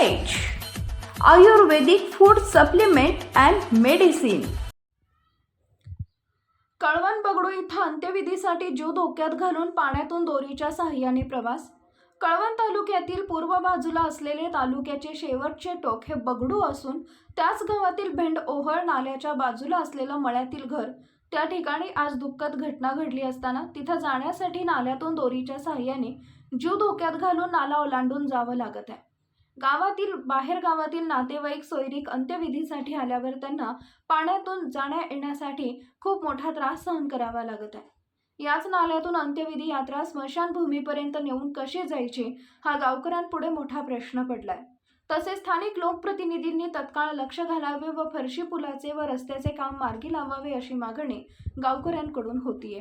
Ayurvedic food supplement and medicine Kalwan Bagdu इथं अंत्यविधीसाठी जीव धोक्यात घालून पाण्यातून दोरीच्या सहाय्याने प्रवास. कळवण तालुक्यातील पूर्व बाजूला असलेले तालुक्याचे शेवटचे टोक हे बगडू असून त्याच गावातील भेंड ओहळ नाल्याच्या बाजूला असलेलं मळ्यातील घर. त्या ठिकाणी आज दुःखद घटना घडली असताना तिथं जाण्यासाठी नाल्यातून दोरीच्या साहाय्याने जीव धोक्यात घालून नाला ओलांडून जावं लागत आहे. गावातील बाहेर गावातील नातेवाईक सोयरीक अंत्यविधीसाठी आल्यावर त्यांना पाण्यातून जाण्या येण्यासाठी खूप मोठा त्रास सहन करावा लागत आहे. याच नाल्यातून अंत्यविधी यात्रा स्मशानभूमीपर्यंत नेऊन कशी जायची हा गावकऱ्यांपुढे मोठा प्रश्न पडलाय. तसेच स्थानिक लोकप्रतिनिधींनी तत्काळ लक्ष घालावे व फरशी पुलाचे व रस्त्याचे काम मार्गी लावावे अशी मागणी गावकऱ्यांकडून होतीये.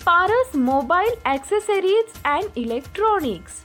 Paras mobile accessories and electronics